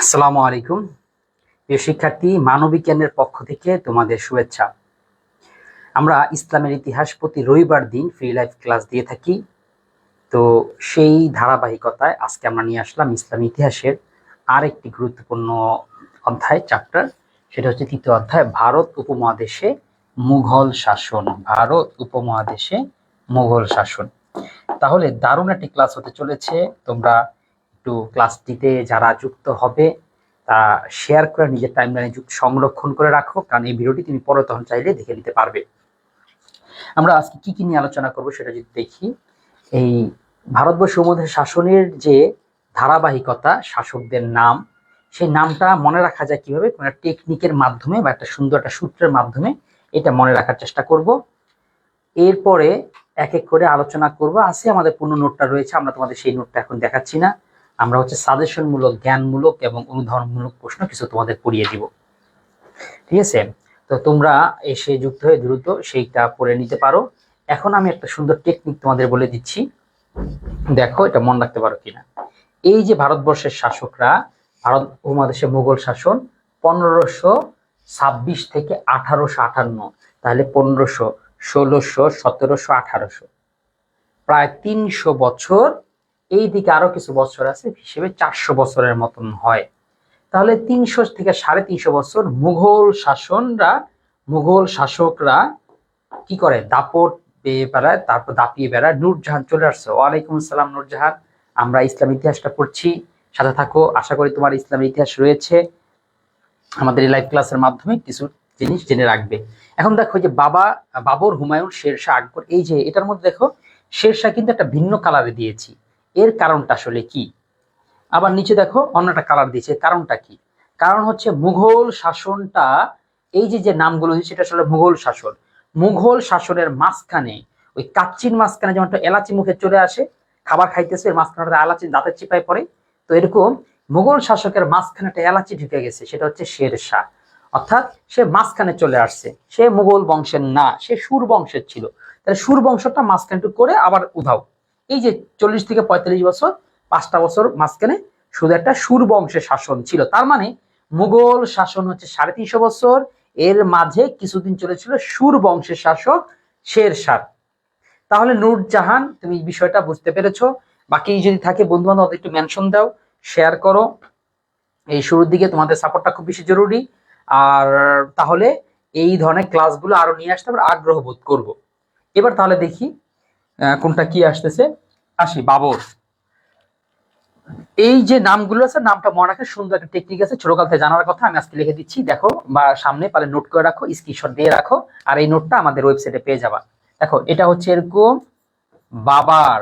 আসসালামু আলাইকুম। প্রিয় শিক্ষার্থী মানবিজ্ঞানের পক্ষ থেকে তোমাদের শুভেচ্ছা। আমরা ইসলামের ইতিহাস প্রতি রবিবার দিন ফ্রি লাইফ ক্লাস দিয়ে থাকি। তো সেই ধারাবাহিকতায় আজকে আমরা নিয়ে আসলাম ইসলাম ইতিহাসের আরেকটি গুরুত্বপূর্ণ অধ্যায় চ্যাপ্টার সেটা হচ্ছে তৃতীয় অধ্যায়, ভারত উপমহাদেশে মুঘল শাসন। ভারত উপমহাদেশে মুঘল শাসন। তাহলে দারুণ একটি ক্লাস হতে চলেছে। তোমরা একটু ক্লাসটিতে যারা যুক্ত হবে তা শেয়ার করে নিজের টাইমলাইনে যুক্ত, সংরক্ষণ করে রাখো, কারণ এই ভিডিওটি তুমি পরে তখন চাইলে দেখে নিতে পারবে। আমরা আজকে কি কি নিয়ে আলোচনা করব সেটা যদি দেখি, এই ভারতবর্ষের মধ্যে শাসনের যে ধারাবাহিকতা, শাসকদের নাম, সেই নামটা মনে রাখা যায় কীভাবে? কোনো টেকনিকের মাধ্যমে বা একটা সুন্দর একটা সূত্রের মাধ্যমে এটা মনে রাখার চেষ্টা করব। এরপরে এক এক করে আলোচনা করব। আছে আমাদের পূর্ণ নোটটা রয়েছে, আমরা তোমাদের সেই নোটটা এখন দেখাচ্ছি না। আমরা হচ্ছে সাজেশনমূলক জ্ঞানমূলক এবং অনুধাবনমূলক প্রশ্ন কিছু তোমাদের পড়িয়ে দিব। ঠিক আছে? তো তোমরা এসে যুক্ত হয়ে দ্রুত সেইটা পড়ে নিতে পারো। এখন আমি একটা সুন্দর টেকনিক তোমাদের বলে দিচ্ছি। দেখো, এটা মনে রাখতে পারো কিনা? এই যে ভারতবর্ষের শাসকরা, ভারত উপমহাদেশে মুঘল শাসন পনেরোশো ছাব্বিশ থেকে আঠারোশো আটান্ন, তাহলে পনেরোশো, ষোলোশো, সতেরোশো, আঠারোশো। প্রায় তিনশো বছর এই দিকে আরও কিছু বছর আছে হিসেবে চারশো বছরের মতন হয়। তাহলে তিনশো থেকে সাড়ে তিনশো বছর মুঘল শাসনরা, মুঘল শাসকরা কি করে? দাপট পেয়ে বেড়ায়, তারপর দাপিয়ে বেড়ায়। নূরজাহান চলে আসছে। ওয়ালাইকুম আসসালাম, নূরজাহান। আমরা ইসলাম ইতিহাসটা পড়ছি। সাথে থাকো। আশা করি তোমার ইসলামের ইতিহাস রয়েছে। আমাদের এই লাইভ ক্লাসের মাধ্যমে কিছু জিনিস জেনে রাখবে। এখন দেখো যে বাবা, বাবর হুমায়ুন শেরশাহ আকবর, এই যে এটার মধ্যে দেখো, শেরশাহ কিন্তু একটা ভিন্ন কালারে দিয়েছি। এর কারণটা আসলে কি? আবার নিচে দেখো অন্য একটা কালার দিয়েছে, কারণটা কি? কারণ হচ্ছে মুঘল শাসনটা, এই যে যে নামগুলো দিয়েছে সেটা আসলে মুঘল শাসন। মুঘল শাসনের মাঝখানে, ওই কাচ্চির মাঝখানে যেমন একটা এলাচি মুখে চলে আসে, খাবার খাইতেছে, এর মাঝখানে এলাচি দাঁতের চিপায় পড়ে। তো এরকম মুঘল শাসকের মাঝখানে একটা এলাচি ঢুকে গেছে, সেটা হচ্ছে শের শাহ অর্থাৎ সে মাঝখানে চলে আসছে। সে মুঘল বংশের না, সে সুর বংশের ছিল। তাহলে সুর বংশটা মাঝখানে করে আবার উধাও। এই যে চল্লিশ থেকে পঁয়তাল্লিশ বছর, পাঁচটা বছর মাঝখানে শুধু একটা সুর বংশের শাসন ছিল। তার মানে মুঘল শাসন হচ্ছে সাড়ে তিনশো বছর, এর মাঝে কিছুদিন চলেছিল সুর বংশের শাসক শের শাহ তাহলে নূরজাহান তুমি বিষয়টা বুঝতে পেরেছ। বাকি যদি থাকে বন্ধু বান্ধব একটু মেনশন দাও শেয়ার করো। এই শুরুর দিকে তোমাদের সাপোর্টটা খুব বেশি জরুরি। আর তাহলে এই ধরনের ক্লাসগুলো আরও নিয়ে আসতে আমরা আগ্রহ বোধ করব। এবার তাহলে দেখি কোনটা কি আসতেছে? আসি, বাবর। এই যে নামগুলো আছে, নামটা মনে রাখার সুন্দর একটা টেকনিক আছে, ছোটকাল থেকে জানার কথা আমি আজকে লিখে দিচ্ছি। দেখো, বা সামনে পালে নোট করে রাখো স্ক্রিনশট দিয়ে রাখো, আর এই নোটটা আমাদের ওয়েবসাইটে পেয়ে যাবা। দেখো, এটা হচ্ছে এরকম, বাবার।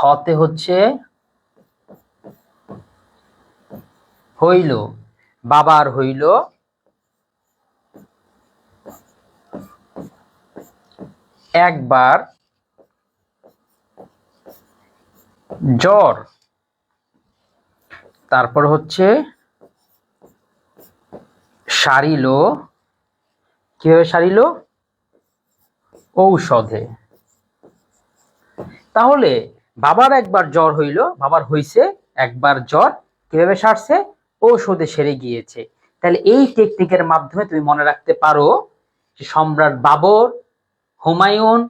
হতে হচ্ছে, হইল, বাবার হইল একবার জ্বর। তারপর হচ্ছে সারিল। কীভাবে সারিল? ঔষধে। তাহলে বাবার একবার জ্বর হইল, বাবার হইছে একবার জ্বর। কীভাবে সারছে? ঔষধে সেরে গিয়েছে। তাহলে এই টেকনিকের মাধ্যমে তুমি মনে রাখতে পারো সম্রাট বাবর হুমায়ুন,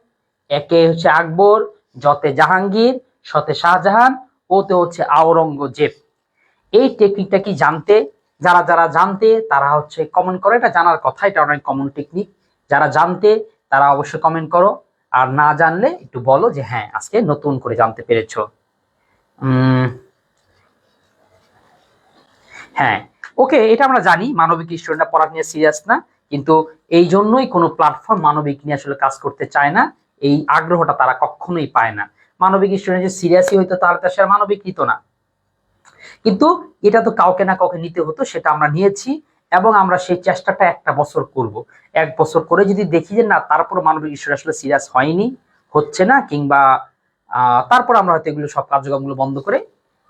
একে হচ্ছে আকবর, যতে জাহাঙ্গীর, সতে শাহজাহান, ওতে হচ্ছে আওরঙ্গজেব। এই টেকনিকটা কি জানতে? যারা যারা জানতে, তারা হচ্ছে কমেন্ট করে। এটা জানার কথা, এটা অনেক কমন টেকনিক যারা জানতে, তারা অবশ্যই কমেন্ট করো। আর না জানলে, একটু বলো যে হ্যাঁ আজকে নতুন করে জানতে পেরেছ। হ্যাঁ ওকে এটা আমরা জানি। মানবিক স্টুডেন্টরা পড়া নিয়ে সিরিয়াস না। কিন্তু এই জন্যই কোনো প্ল্যাটফর্ম মানবিক নিয়ে আসলে কাজ করতে চায় না। এই আগ্রহটা তারা কখনোই পায় না। মানবিক স্টুডেন্ট যে সিরিয়াসই হইতো তাহলে তো সে মানবিক নিত না। কিন্তু এটা তো কাউকে না কাউকে নিতে হতো, সেটা আমরা নিয়েছি এবং আমরা সেই চেষ্টাটা একটা বছর করব। এক বছর করে যদি দেখি যে না তারপর মানবিক স্টুডেন্ট আসলে সিরিয়াস হয়নি, হচ্ছে না, কিংবা তারপর আমরা হয়তো এগুলো সব কার্যক্রমগুলো বন্ধ করে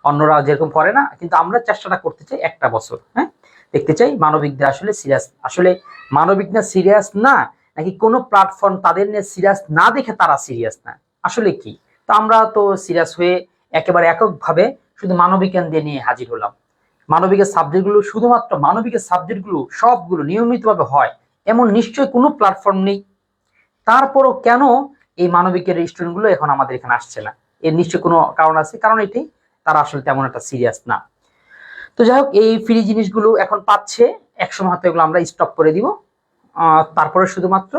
অন্যরা যেরকম করে না, কিন্তু আমরা চেষ্টাটা করতে চাই একটা বছর হ্যাঁ? দেখতে চাই। মানবিকদের আসলে সিরিয়াস আসলে মানবিক না সিরিয়াস না, নাকি কোনো প্ল্যাটফর্ম তাদের নিয়ে সিরিয়াস না দেখে তারা সিরিয়াস না? আসলে কি? তো আমরা তো সিরিয়াস হয়ে একেবারে এককভাবে শুধু মানবিক জ্ঞান দিয়ে নিয়ে হাজির হলাম। মানবিকের সাবজেক্টগুলো শুধুমাত্র মানবিকের সাবজেক্টগুলো সবগুলো নিয়মিতভাবে হয়, এমন নিশ্চয় কোনো প্ল্যাটফর্ম নেই। তারপরও কেন এই মানবিকের স্টুডেন্টগুলো এখন আমাদের এখানে আসছে না? এর নিশ্চয় কোনো কারণ আছে? কারণ এটি তারা আসলে তেমন একটা সিরিয়াস না। তো যাই হোক, এই ফ্রি জিনিসগুলো এখন পাচ্ছে। একসময় হয়তো এগুলো আমরা স্টপ করে দিব। তারপরে শুধুমাত্র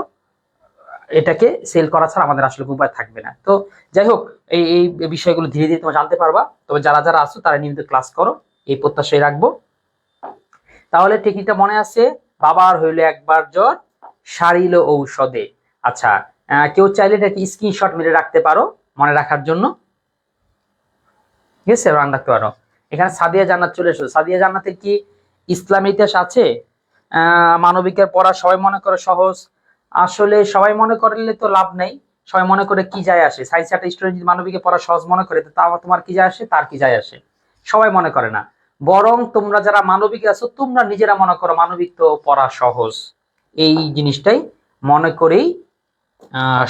এটাকে সেল করা ছাড়া আমাদের আসলে উপায় থাকবে না। তো যাই হোক, এই এই বিষয়গুলো ধীরে ধীরে তোমরা জানতে পারবা। তবে যারা যারা আসো তারা নিয়মিত ক্লাস করো। এই প্রত্যাশাই রাখব। তাহলে টেকনিকটা মনে আছে, বাবার হইল একবার জ্বর, সারিল ঔষধে। আচ্ছা কেউ চাইলে এটাকে স্ক্রিনশট মেরে রাখতে পারো মনে রাখার জন্য। ঠিক আছে রান রাখতে পারো। এখানে সাদিয়া জান্নাত চলে এসো সাদিয়া জান্নাতের কি ইসলাম ইতিহাস আছে? মানবিকের পড়া সবাই মনে করে সহজ। আসলে সবাই মনে করলে তো লাভ নেই। সবাই মনে করে কি যায় আসে? সায়েন্স একটা স্টুডেন্ট যদি মানবিকে পড়া সহজ মনে করে, তো তোমার কি যায় আসে? তার কি যায় আসে? সবাই মনে করে না। বরং তোমরা যারা মানবিক আছো, তোমরা নিজেরা মনে করো মানবিক তো পড়া সহজ। এই জিনিসটাই মনে করেই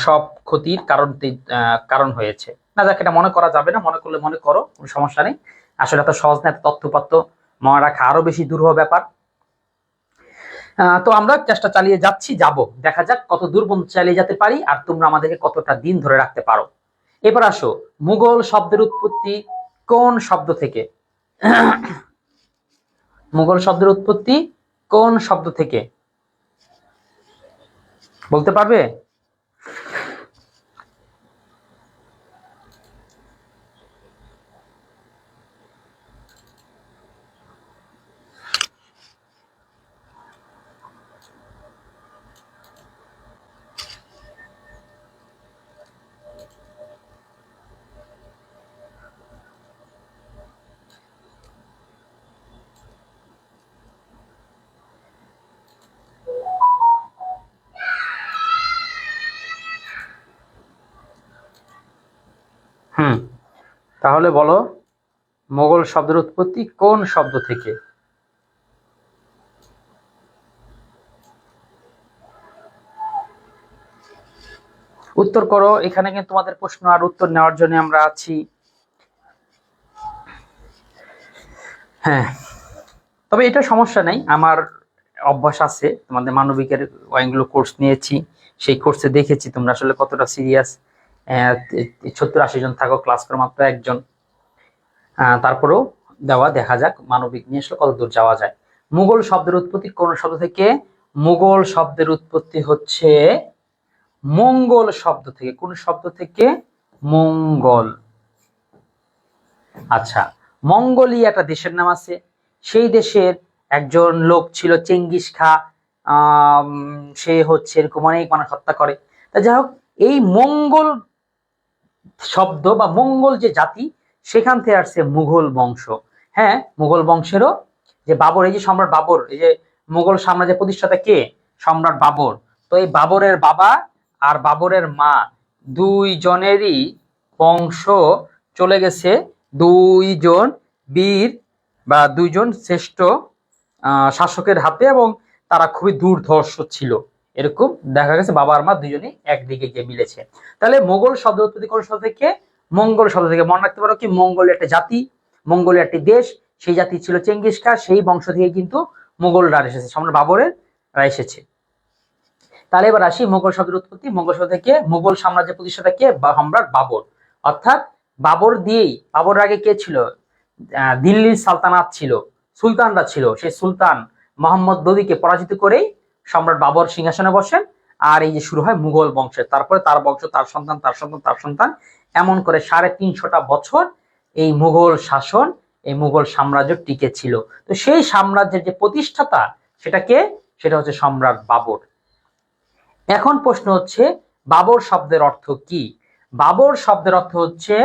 সব ক্ষতির কারণ কারণ হয়েছে। না যাক, এটা মনে করা যাবে না। মনে করলে মনে করো, কোনো সমস্যা নেই। আসলে এত সহজ না, এত তথ্যপত্র মনে রাখা আরও বেশি দুরূহ ব্যাপার। তো আমরা চেষ্টা চালিয়ে যাচ্ছি, যাব। দেখা যাক কত দূর পর্যন্ত চালিয়ে যেতে পারি আর তোমরা আমাদেরকে কতটা দিন ধরে রাখতে পারো। এবার আসো, মুঘল শব্দের উৎপত্তি কোন শব্দ থেকে? মুঘল শব্দের উৎপত্তি কোন শব্দ থেকে? বলতে পারবে? তাহলে বলো, মোগল শব্দের উৎপত্তি কোন শব্দ থেকে? উত্তর করো, এখানে কিন্তু তোমাদের প্রশ্ন আর উত্তর নেওয়ার জন্য আমরা আছি। হ্যাঁ তবে এটা সমস্যা নেই, আমার অভ্যাস আছে, তোমাদের মানবিকের অনেকগুলো কোর্স নিয়েছি, সেই কোর্সে দেখেছি তোমরা আসলে কতটা সিরিয়াস সত্তর আশি জন থাকো ক্লাস করে মাত্র একজন। তারপরেও দেওয়া দেখা যাক মানবিক নিয়ে আসলে কত দূর যাওয়া যায়। মুঘল শব্দের উৎপত্তি কোন শব্দ থেকে? মুঘল শব্দের উৎপত্তি হচ্ছে মঙ্গল শব্দ থেকে। কোন শব্দ থেকে? মঙ্গল। আচ্ছা মঙ্গোলিয়া একটা দেশের নাম আছে। সেই দেশের একজন লোক ছিল চেঙ্গিস খা সে হচ্ছে এরকম অনেক মানুষ হত্যা করে। তা যাই হোক, এই মঙ্গল শব্দ বা মঙ্গল যে জাতি, সেখান থেকে আসছে মুঘল বংশ। হ্যাঁ মুঘল বংশেরও যে বাবর, এই যে সম্রাট বাবর, এই যে মুঘল সাম্রাজ্যের প্রতিষ্ঠাতা কে? সম্রাট বাবর। তো এই বাবরের বাবা আর বাবরের মা দুই জনেরই বংশ চলে গেছে। দুইজন বীর বা দুইজন শ্রেষ্ঠ শাসকের হাতে এবং তারা খুবই দুর্ধর্ষ ছিল। এরকম দেখা গেছে বাবা আর মা দুজনেই একদিকে গিয়ে মিলেছে। তাহলে মোগল শব্দ উৎপত্তি কোন শব্দ থেকে? মঙ্গল শব্দ থেকে। মনে রাখতে পারো কি, মঙ্গল একটা জাতি, মঙ্গল একটি দেশ, সেই জাতি ছিল চেঙ্গিস খা সেই বংশ থেকে কিন্তু মোগলরা এসেছে সম্রাট বাবরের এসেছে। তাহলে এবার আসি মোগল শব্দের উৎপত্তি। মোগল শব্দ থেকে মোগল সাম্রাজ্যের প্রতিষ্ঠাতা কে সম্রাট বাবর। অর্থাৎ বাবর দিয়েই, বাবর আগে কে ছিল? দিল্লির সালতানাত ছিল, সুলতানরা ছিল। সেই সুলতান মোহাম্মদ দদিকে পরাজিত করেই সম্রাট বাবর সিংহাসনে বসেন, আর এই যে শুরু হয় মুঘল বংশের। তারপরে তার বংশ, তার সন্তান তার সন্তান তার সন্তান। এমন করে সাড়ে তিনশোটা বছর এই মুঘল শাসন, এই মুঘল সাম্রাজ্য টিকে ছিল। তো সেই সাম্রাজ্যের যে প্রতিষ্ঠাতা সেটাকে সেটা হচ্ছে সম্রাট বাবর। এখন প্রশ্ন হচ্ছে, বাবর শব্দের অর্থ কি? বাবর শব্দের অর্থ হচ্ছে,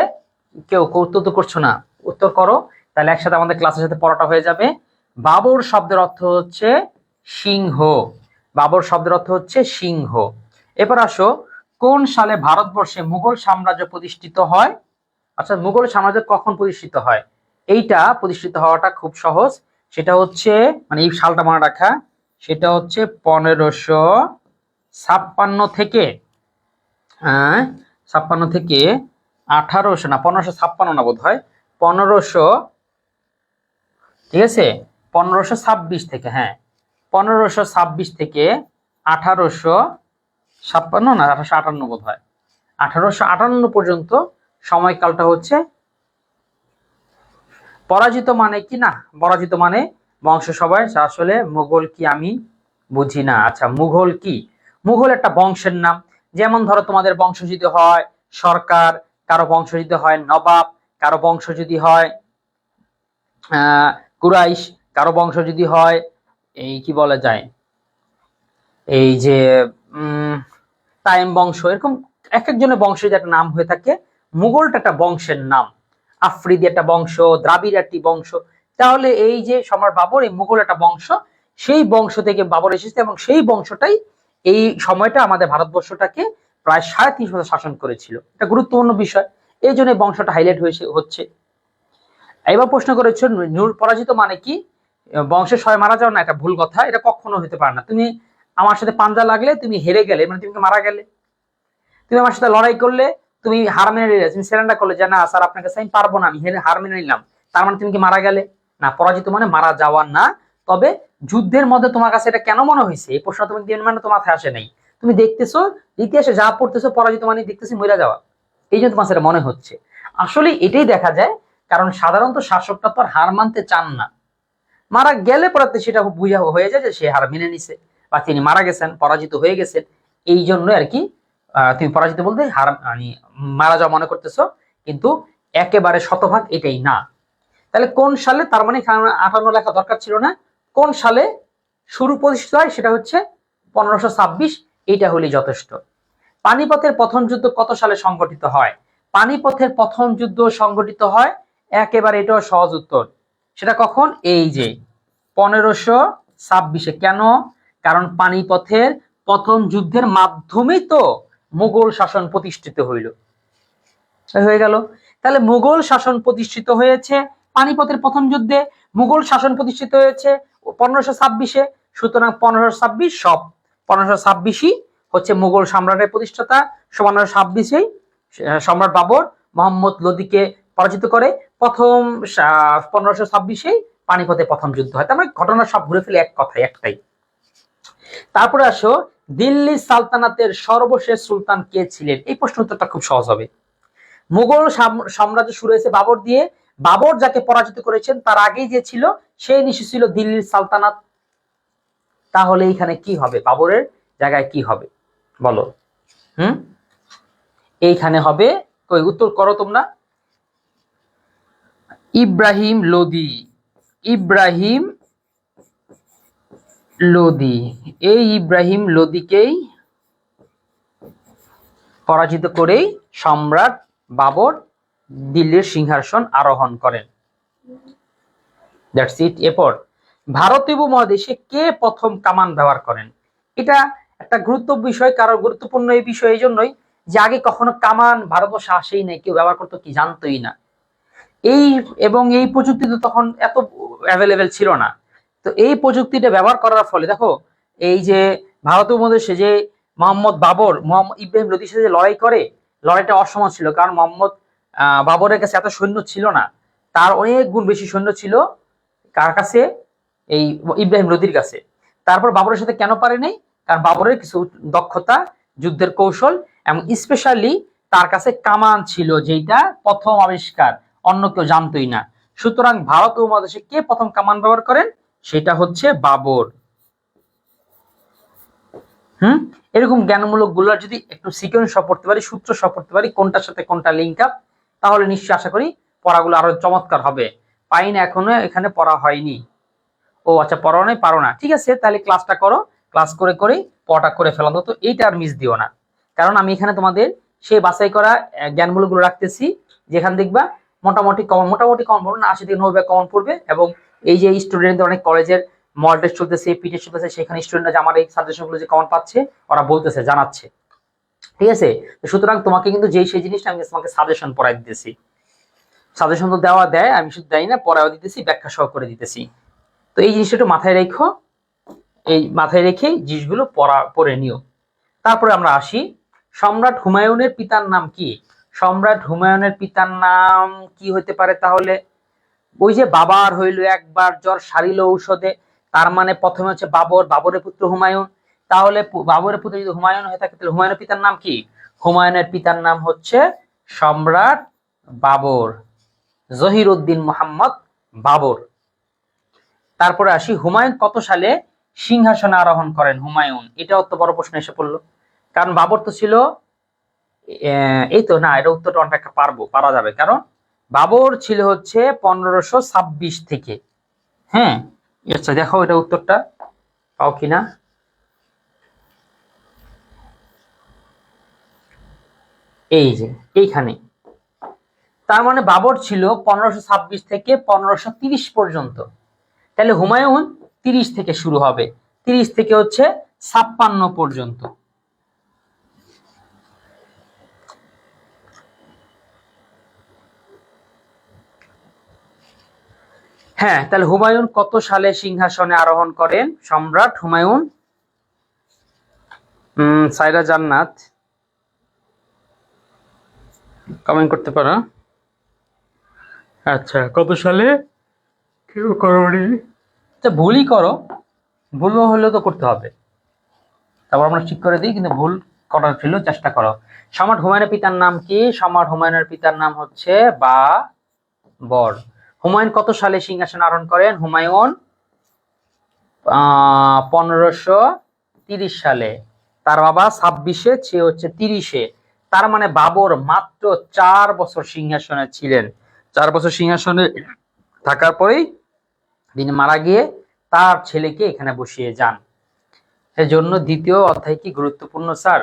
কেউ উত্তর তো করছ না, উত্তর করো, তাহলে একসাথে আমাদের ক্লাসের সাথে পড়াটা হয়ে যাবে। বাবর শব্দের অর্থ হচ্ছে সিংহ। বাবর শব্দের অর্থ হচ্ছে সিংহ। এবার আসো, কোন সালে ভারতবর্ষে মুঘল সাম্রাজ্য প্রতিষ্ঠিত হয়? আচ্ছা মুঘল সাম্রাজ্য কখন প্রতিষ্ঠিত হয়? এইটা প্রতিষ্ঠিত হওয়াটা খুব সহজ। সেটা হচ্ছে মানে এই সালটা মনে রাখা, সেটা হচ্ছে পনেরোশো ছাপ্পান্ন থেকে হ্যাঁ ছাপ্পান্ন থেকে আঠারোশো, না, পনেরোশো ছাপ্পান্ন না বোধ হয়, পনেরোশো, ঠিক আছে? পনেরোশো ছাব্বিশ থেকে হ্যাঁ। পনেরোশো ছাব্বিশ থেকে আঠারোশো ছাপ্পান্ন, না, আঠারোশো আটান্ন বোধ হয় আঠারোশো আটান্ন পর্যন্ত সময়কালটা হচ্ছে পরাজিত মানে কি? না, পরাজিত মানে বংশ সবাই আসলে মুঘল কি আমি বুঝি না। আচ্ছা মুঘল কি? মুঘল একটা বংশের নাম। যেমন ধরো তোমাদের বংশ যদি হয় সরকার, কারও বংশ যদি হয় নবাব, কারও বংশ যদি হয় কুরাইশ, কারও বংশ যদি হয় এই কি বলা যায়? এই যে টাইম বংশ, এরকম এক একজনের বংশের একটা নাম হয়ে থাকে। মুঘলটা একটা বংশের নাম। আফ্রিদি একটা বংশ, দ্রাবিড় একটি বংশ। তাহলে এই যে সম্রাট বাবর, এই মুঘল একটা বংশ, সেই বংশ থেকে বাবর এসেছে এবং সেই বংশটাই এই সময়টা আমাদের ভারতবর্ষটাকে প্রায় সাড়ে তিনশো বছর শাসন করেছিল। এটা গুরুত্বপূর্ণ বিষয়। এই জন্য বংশটা হাইলাইট হয়েছে, হচ্ছে। এবার প্রশ্ন করেছ নূর, পরাজিত মানে কি? বংশের সবাই মারা যাও না এটা ভুল কথা, এটা কখনো হতে পারে না। তুমি আমার সাথে পাঞ্জা লাগলে তুমি হেরে গেলে মানে তুমি মারা গেলে। তুমি আমার সাথে লড়াই করলে, তুমি হার মেনে নিলে, তুমি সেরেন্ডার করলে যে, না স্যার আপনার কাছে আমি পারব না, আমি হেরে, হার মেনে নিলাম। তার মানে তুমি কি মারা গেলে? না, পরাজিত মানে মারা যাওয়ার না। তবে যুদ্ধের মধ্যে তোমার কাছে এটা কেন মনে হয়েছে? এই প্রশ্ন তুমি মানে তোমার মাথায় আসে নাই। তুমি দেখতেছো, ইতিহাসে যা পড়তেছো, পরাজিত মানে দেখতেছি মরে যাওয়া। এই জন্য তোমার সেটা মনে হচ্ছে। আসলে এটাই দেখা যায়, কারণ সাধারণত শাসকটা তো আর হার মানতে চান না। মারা গেলে পরে সেটা বুঝা হয়ে যায় যে সে হার মেনে নিছে বা তিনি মারা গেছেন, পরাজিত হয়ে গেছেন। এই জন্য আর কি তুমি পরাজিত বলতে হার মানে মারা যাওয়া মনে করতেছো, কিন্তু একেবারে শতভাগ এটাই না। তাহলে কোন সালে, তার মানে আটান্ন লেখা দরকার ছিল না, কোন সালে শুরু প্রতিষ্ঠিত হয় সেটা হচ্ছে পনেরোশো ছাব্বিশ এইটা হলেই যথেষ্ট। পানিপথের প্রথম যুদ্ধ কত সালে সংগঠিত হয়? পানিপথের প্রথম যুদ্ধ সংগঠিত হয়, একেবারে এটাও সহজ উত্তর। সেটা কখন? এই যে, পনেরোশো ছাব্বিশে। কেন? কারণ পানিপথের প্রথম যুদ্ধের মাধ্যমে তো মুঘল শাসন প্রতিষ্ঠিত হইল। হয়ে গেল। তাহলে মুঘল শাসন প্রতিষ্ঠিত হয়েছে পানিপথের প্রথম যুদ্ধে। মুঘল শাসন প্রতিষ্ঠিত হয়েছে পনেরোশো ছাব্বিশে। সুতরাং পনেরোশো ছাব্বিশ সব। পনেরোশো ছাব্বিশই হচ্ছে মুঘল সম্রাটের প্রতিষ্ঠাতা। পনেরোশো ছাব্বিশেই সম্রাট বাবর মোহাম্মদ লোদিকে পরাজিত করে প্রথম পনেরোশো ছাব্বিশেই পানিপথে প্রথম যুদ্ধ হয়। তার মানে ঘটনা সব ঘুরে ফেলে এক কথাই একটাই। তারপরে আসো, দিল্লি সালতানাতের সর্বশেষ সুলতান কে ছিলেন? এই প্রশ্ন উত্তরটা খুব সহজ হবে। মুঘল সাম্রাজ্য শুরু হয়েছে বাবর দিয়ে। বাবর যাকে পরাজিত করেছেন, তার আগেই যে ছিল, সেই নিশ্চয় ছিল দিল্লির সালতানাত। তাহলে এইখানে কি হবে? বাবরের জায়গায় কি হবে? বলো। হুম? এইখানে হবে উত্তর করো তোমরা। ইব্রাহিম লোদি। ইব্রাহিম লোদি। এই ইব্রাহিম লোদিকেই পরাজিত করেই সম্রাট বাবর দিল্লির সিংহাসন আরোহণ করেন। দ্যাটস ইট এরপর ভারতীয় উপমহাদেশে কে প্রথম কামান ব্যবহার করেন? এটা একটা গুরুত্বপূর্ণ বিষয় কারণ গুরুত্বপূর্ণ এই বিষয় এই জন্যই যে আগে কখনো কামান ভারতবর্ষে আসেই নাই, কেউ ব্যবহার করতো কি জানতোই না। এই এবং এই প্রযুক্তি তো তখন এত অ্যাভেলেবেল ছিল না। তো এই প্রযুক্তিটা ব্যবহার করার ফলে, দেখো, এই যে ভারত উপমহাদেশে যে মোহাম্মদ বাবর, মোহাম্মদ ইব্রাহিম লোদির সাথে লড়াই করে, লড়াইটা অসমান ছিল, কারণ মোহাম্মদ বাবরের কাছে এত সৈন্য ছিল না। তার অনেক গুণ বেশি সৈন্য ছিল কার কাছে? এই ইব্রাহিম লোদির কাছে। তারপর বাবরের সাথে কেন পারে নাই? কারণ বাবরের কিছু দক্ষতা, যুদ্ধের কৌশল, এবং স্পেশালি তার কাছে কামান ছিল যেটা প্রথম আবিষ্কার। অন্য কেউ জানতোই না। সুতরাং ভারত উপমহাদেশে কে প্রথম কামান ব্যবহার করেন? সেটা হচ্ছে বাবর। হুম? এরকম জ্ঞানমূলকগুলোর যদি একটু সিকোয়েন্স পড়তে পারি, সূত্র পড়তে পারি, কোনটার সাথে কোনটা লিঙ্ক আপ তাহলে নিশ্চয়ই আশা করি পড়াগুলো আরও চমৎকার হবে। পাই না এখনও, এখানে পড়া হয়নি। ও আচ্ছা পড়া নাই পারো না। ঠিক আছে, তাহলে ক্লাসটা করো। ক্লাস করে করেই পড়াটা করে ফেলা তো এইটা আর মিস দিও না। কারণ আমি এখানে তোমাদের সেই বাছাই করা জ্ঞানমূলকগুলো রাখতেছি। যেখানে দেখবা মোটামুটি কমন মোটামুটি কমন পড়বে না আশি থেকে নব্বই কমন পড়বে এবং এই যে স্টুডেন্টদের অনেক কলেজের মডেল টেস্ট চলতেছে পিটি চলতেছে, সেখানে স্টুডেন্টরা যে আমার এই সাজেশনগুলো যে কমন পাচ্ছে, ওরা বলতেছে, জানাচ্ছে। ঠিক আছে? সুতরাং তোমাকে কিন্তু যেই, সেই জিনিসটা আমি তোমাকে সাজেশন পড়াই দিতেছি। সাজেশন তো দেওয়া দেয়, আমি শুধু দেয় না, পড়াও দিতেছি, ব্যাখ্যা সহ করে দিতেছি। তো এই জিনিসটা একটু মাথায় রেখো। এই মাথায় রেখে জিনিসগুলো পড়া, পড়ে নিও। তারপরে আমরা আসি। সম্রাট হুমায়ুনের পিতার নাম কি? সম্রাট হুমায়ুনের পিতার নাম কি হতে পারে তাহলে? ওই যে বাবার হইল একবার জ্বর সারিল ঔষধে, তার মানে প্রথমে হচ্ছে বাবর, বাবরের পুত্র হুমায়ুন। তাহলে বাবরের পুত্র যদি হুমায়ুন হয়ে থাকে, তাহলে হুমায়ুনের পিতার নাম কি? হুমায়ুনের পিতার নাম হচ্ছে সম্রাট বাবর জহির উদ্দিন মোহাম্মদ বাবর। তারপরে আসি, হুমায়ুন কত সালে সিংহাসনে আরোহণ করেন হুমায়ুন? এটা অত বড় প্রশ্ন এসে পড়ল। কারণ বাবর তো ছিল এই তো না, এটা উত্তরটা অনেকটা পারব, পারা যাবে। কারণ বাবর ছিল হচ্ছে পনেরোশো ছাব্বিশ থেকে। হ্যাঁ? আচ্ছা দেখো এটা উত্তরটা। পাও কিনা এই যে, এইখানে। তার মানে বাবর ছিল পনেরোশো ছাব্বিশ থেকে পনেরোশো তিরিশ পর্যন্ত। তাহলে হুমায়ুন তিরিশ থেকে শুরু হবে। তিরিশ থেকে হচ্ছে ছাপ্পান্ন পর্যন্ত। হ্যাঁ তাহলে হুমায়ুন কত সালে সিংহাসনে আরোহণ করেন? সম্রাট হুমায়ুন সাইরা জান্নাত। কমেন্ট করতে পারো? আচ্ছা কত সালে? কেউ করোনি। আচ্ছা ভুলই করো। ভুল হলেও তো করতে হবে। তারপর আমরা ঠিক করে দিই কিন্তু ভুল করার ছিল চেষ্টা করো। সম্রাট হুমায়ুনের পিতার নাম কি? সম্রাট হুমায়ুনের পিতার নাম হচ্ছে বা বর। হুমায়ুন কত সালে সিংহাসন আরোহণ করেন? হুমায়ুন পনেরোশো তিরিশ সালে। তার বাবা ছাব্বিশে, সে হচ্ছে তিরিশে। তার মানে বাবর মাত্র চার বছর সিংহাসনে ছিলেন। চার বছর সিংহাসনে থাকার পরেই তিনি মারা গিয়ে তার ছেলেকে এখানে বসিয়ে যান। এজন্য দ্বিতীয় অধ্যায় কি গুরুত্বপূর্ণ, স্যার?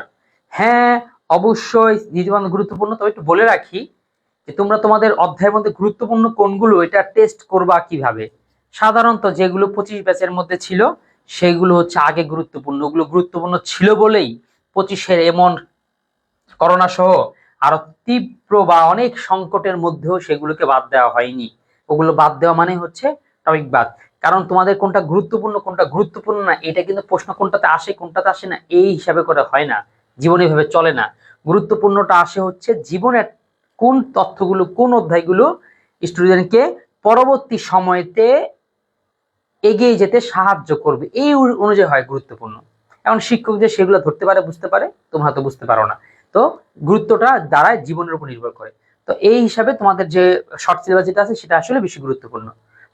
হ্যাঁ অবশ্যই দ্বিতীয় গুরুত্বপূর্ণ, তবে একটু বলে রাখি যে তোমরা তোমাদের অধ্যায়ের মধ্যে গুরুত্বপূর্ণ কোনগুলো, এটা টেস্ট করবা কীভাবে? সাধারণত যেগুলো পঁচিশ ব্যাচের মধ্যে ছিল, সেগুলো হচ্ছে আগে গুরুত্বপূর্ণ। ওগুলো গুরুত্বপূর্ণ ছিল বলেই পঁচিশের এমন করোনা সহ আরও তীব্র বা অনেক সংকটের মধ্যেও সেগুলোকে বাদ দেওয়া হয়নি। ওগুলো বাদ দেওয়া মানে হচ্ছে টপিক বাদ। কারণ তোমাদের কোনটা গুরুত্বপূর্ণ কোনটা গুরুত্বপূর্ণ না, এটা কিন্তু প্রশ্ন কোনটাতে আসে কোনটাতে আসে না, এই হিসাবে করে হয় না। জীবনে এভাবে চলে না। গুরুত্বপূর্ণটা আসে হচ্ছে জীবনের কোন তথ্যগুলো, কোন অধ্যায়গুলো স্টুডেন্টকে পরবর্তী সময়তে এগিয়ে যেতে সাহায্য করবে? এই অনুযায়ী হয় গুরুত্বপূর্ণ। এখন শিক্ষক যে সেগুলো ধরতে পারে, বুঝতে পারে, তোমরা তো বুঝতে পারো না। তো গুরুত্বটা দাঁড়ায় জীবনের উপর নির্ভর করে। তো এই হিসাবে তোমাদের যে শর্ট সিলেবাস যেটা আছে, সেটা আসলে বেশি গুরুত্বপূর্ণ।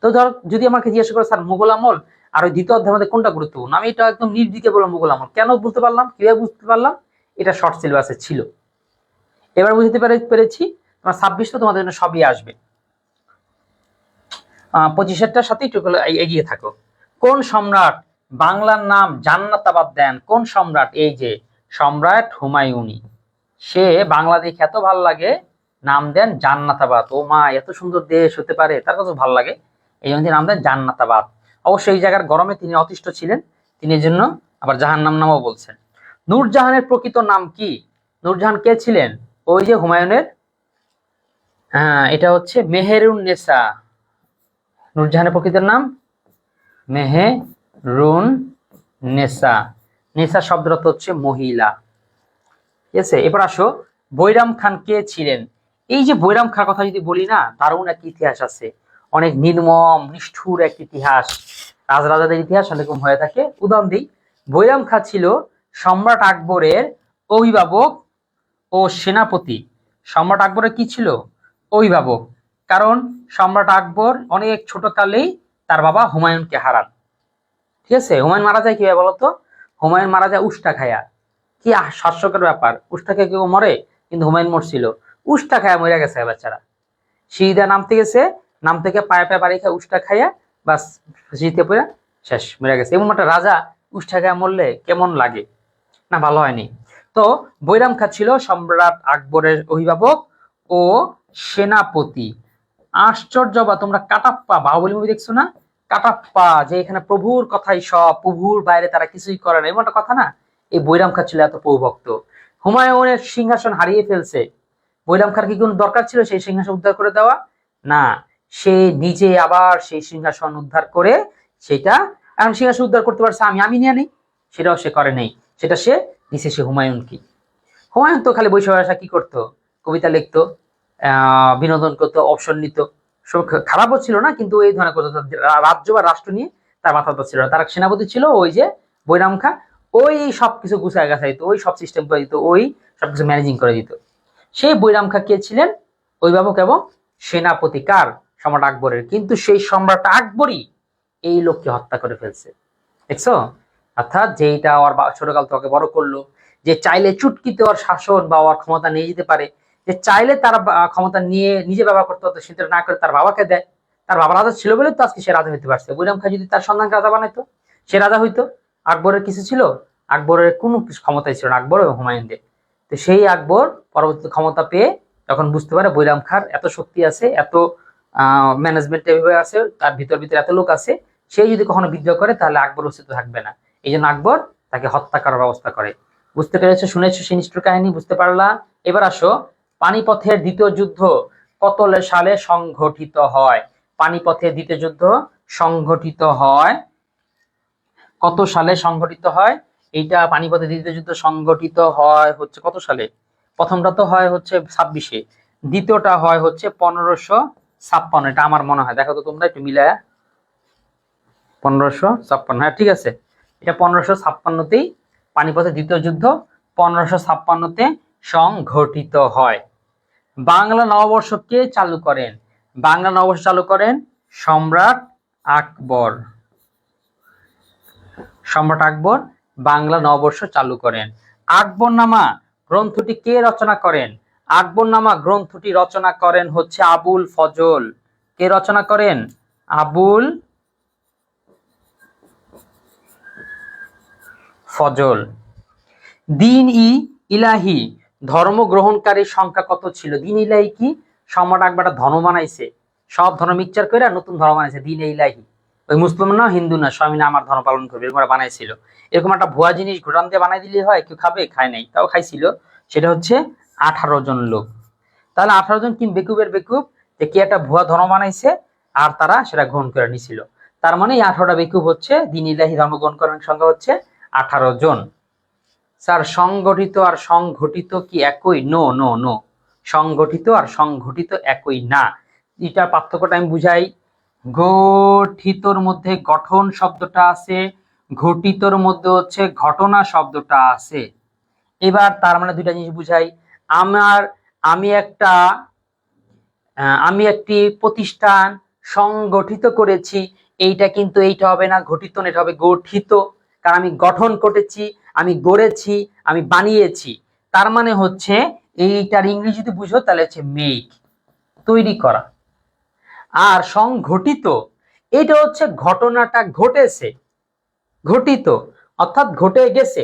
তো ধর, যদি আমাকে জিজ্ঞাসা করে, স্যার, মুঘল আমল আর ওই দ্বিতীয় অধ্যায়ের মধ্যে কোনটা গুরুত্বপূর্ণ? আমি এটা একদম নির্দিকে বললাম মুঘল আমল। কেন বলতে পারলাম? কীভাবে বুঝতে পারলাম? এটা শর্ট সিলেবাসে ছিল। এবার বুঝতে পেরে পেরেছি, তোমার ছাব্বিশ তো তোমাদের জন্য সবই আসবে। পঁচিশেরটার সাথে একটু এগিয়ে থাকো। কোন সম্রাট বাংলার নাম জান্নাতাবাদ দেন? কোন সম্রাট? এই যে, সম্রাট হুমায়ুনি সে বাংলা দেখে এত ভালো লাগে, নাম দেন জান্নাতাবাদ। ও মা, এত সুন্দর দেশ হতে পারে, তার কত ভালো লাগে। এই জন্য নাম দেন জান্নাতাবাদ। অবশ্যই এই জায়গার গরমে তিনি অতিষ্ঠ ছিলেন, তিনি জন্য আবার জাহান্নাম নামও বলছেন। নূরজাহানের প্রকৃত নাম কি? নূরজাহান কে ছিলেন? ওই যে হুমায়ুনের? হ্যাঁ এটা হচ্ছে মেহেরুন নেসা। নূরজাহানের প্রকৃত নাম? মেহেরুন নেসা। নেসা অর্থ হচ্ছে মহিলা। ঠিক আছে, এবার আসো। বৈরাম খান কে ছিলেন? এই যে বৈরাম খার কথা যদি বলি না, দারুণ এক ইতিহাস আছে। অনেক নির্মম, নিষ্ঠুর এক ইতিহাস। রাজরাজাদের ইতিহাস এরকম হয়ে থাকে। উদাহরণ দিই। বৈরাম খা ছিল সম্রাট আকবরের অভিভাবক ও সেনাপতি। সম্রাট আকবরের কি ছিল? অভিভাবক। কারণ সম্রাট আকবর অনেক ছোট কালেই তার বাবা হুমায়ুনকে হারান। ঠিক আছে, হুমায়ুন মারা যায় কীভাবে বলতো? হুমায়ুন মারা যায় উষ্টা খায়া। কি হাস্যকর ব্যাপার। উষ্টা খেয়ে কেউ মরে, কিন্তু হুমায়ুন মরছিল। উষ্টা খায়া মরে গেছে বেচারা। সিঁড়িদা নামতে গেছে নাম থেকে পায়ে পায়ে বাড়ি খায় উষ্টা খাইয়া বাস শীতে শেষ মরে গেছে। এমন একটা রাজা উষ্টা খায়া মরলে কেমন লাগে? না, ভালো হয়নি। তো বৈরাম খা ছিল সম্রাট আকবরের অভিভাবক ও সেনাপতি। আশ্চর্য বা তোমরা কাটাপ্পা, বাহুবলী মুভি দেখছ না? কাটাপ্পা, যে এখানে প্রভুর কথাই সব, প্রভুর বাইরে তারা কিছুই করে না। এমন একটা কথা না? এই বৈরাম খা ছিল এত প্রভুভক্ত হুমায়ুনের সিংহাসন হারিয়ে ফেলছে। বৈরাম খার কি কোনো দরকার ছিল সেই সিংহাসন উদ্ধার করে দেওয়া? না। সে নিজে আবার সেই সিংহাসন উদ্ধার করে সেটা, এখন সিংহাসন উদ্ধার করতে পারছে আমি আমি নিয়ে নেই। সেটাও সে করে নেই। সেটা সে সে হুমায়ুন কি? হুমায়ুন তো খালি বৈশাখ আসা কি করতো? কবিতা লিখতো বিনোদন করতো অপশন নিত। সব খারাপও ছিল না, কিন্তু এই ধরনের করতো রাজ্য বা রাষ্ট্র নিয়ে তার মাথাটা ছিল না। তার সেনাপতি ছিল, ওই যে বৈরাম খা ওই সবকিছু গুছায় গাছাইতো, ওই সব সিস্টেম করে দিত, ওই সবকিছু ম্যানেজিং করে দিত। সেই বৈরাম খা কে ছিলেন? অভিভাবক এবং সেনাপতি কার? সম্রাট আকবরের। কিন্তু সেই সম্রাট আকবরই এই লোককে হত্যা করে ফেলছে। দেখছ? অর্থাৎ যেইটা ওর ছোটকাল তোকে বড় করল, যে চাইলে চুটকিতে ওর শাসন বা ওর ক্ষমতা নিয়ে যেতে পারে, যে চাইলে তার ক্ষমতা নিয়ে নিজে ব্যবহার করতে হতো সেটা না করে তার বাবাকে দেয়, তার বাবা রাজা ছিল বলে তো আজকে সে রাজা হইতে পারছে। বৈরাম খা যদি তার সন্তান রাজা বানাইতো, সে রাজা হইতো, আকবরের কিছু ছিল, আকবরের কোনো ক্ষমতাই ছিল না, আকবর এবং হুমায়ুনদের তো সেই আকবর পরবর্তী ক্ষমতা পেয়ে যখন বুঝতে পারে বৈরাম খার এত শক্তি আছে, এত ম্যানেজমেন্ট এভাবে আছে, তার ভিতর ভিতরে এত লোক আছে, সে যদি কখনো বিদ্রোহ করে তাহলে আকবর অস্তিত্ব থাকবে না। এই জন্য আকবর তাকে হত্যা করার ব্যবস্থা করে। বুঝতে পেরেছ? শুনেছো সেই নিষ্ঠুর কাহিনী? বুঝতে পারলা? এবার আসো। পানিপথের দ্বিতীয় যুদ্ধ কত সালে সংঘটিত হয়? পানিপথের দ্বিতীয় যুদ্ধ সংঘটিত হয় কত সালে সংঘটিত হয়? এইটা পানিপথের দ্বিতীয় যুদ্ধ সংঘটিত হয় হচ্ছে কত সালে? প্রথমটা তো হয় হচ্ছে ছাব্বিশে। দ্বিতীয়টা হয় হচ্ছে পনেরোশো ছাপ্পান্ন। এটা আমার মনে হয়। দেখো তো তোমরা একটু মিলায়। পনেরোশো ছাপ্পান্ন। হ্যাঁ ঠিক আছে। এটা পনেরোশো ছাপ্পান্নতেই পানিপথের দ্বিতীয় যুদ্ধ, পনেরোশো ছাপ্পান্নতে সংঘটিত হয়। বাংলা নববর্ষ কে চালু করেন। বাংলা নববর্ষ চালু করেন সম্রাট আকবর। সম্রাট আকবর বাংলা নববর্ষ চালু করেন। আকবরনামা গ্রন্থটি কে রচনা করেন? আকবরনামা গ্রন্থটি রচনা করেন হচ্ছে আবুল ফজল। কে রচনা করেন? আবুল ফজল। দিন ই ইলাহি, ধর্ম গ্রহণকারীর সংখ্যা কত ছিল? দিন ইলাহি কি? সম্রাট আকবর ধর্ম বানাইছে। সব ধর্ম মিক্সচার করে নতুন ধর্ম বানাইছে, দিন ইলাহি। ওই মুসলিম না, হিন্দু না স্বামী না আমার ধর্ম পালন করবে, এরকম বানাইছিল। এরকম একটা ভুয়া জিনিস ঘোরান দিয়ে বানাই দিলে হয়, কেউ খাবে? খায় নাই, তাও খাইছিল। সেটা হচ্ছে আঠারো জন লোক। তাহলে আঠারো জন কি বেকুবের বেকুব? যে কি একটা ভুয়া ধর্ম বানাইছে, আর তারা সেটা গ্রহণ করে নিছিল। তার মানে এই আঠারোটা বেকুব হচ্ছে, দিন ইলাহি ধর্ম গ্রহণ করার সংখ্যা হচ্ছে আঠারো জন। স্যার, সংগঠিত আর সংঘটিত কি একই? নো নো নো সংগঠিত আর সংঘটিত একই না। এটার পার্থক্যটা আমি বুঝাই। গঠিতর মধ্যে গঠন শব্দটা আছে, ঘটিতর মধ্যে হচ্ছে ঘটনা শব্দটা আছে। এবার তার মানে দুইটা জিনিস বুঝাই। আমার, আমি একটা আমি একটি প্রতিষ্ঠান সংগঠিত করেছি, এইটা কিন্তু এইটা হবে না, ঘটিত না, এটা হবে গঠিত। কারণ আমি গঠন করেছি আমি গড়েছি, আমি বানিয়েছি। তার মানে হচ্ছে এইটার ইংরেজি যদি বুঝো, তাহলে হচ্ছে মেক তৈরি করা। আর সংঘটিত, এটা হচ্ছে ঘটনাটা ঘটেছে, ঘটিত, অর্থাৎ ঘটে গেছে।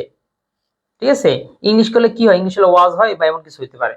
ঠিক আছে? ইংলিশ করলে কি হয়? ইংলিশ হলে ওয়াজ হয় বা এমন কিছু হইতে পারে।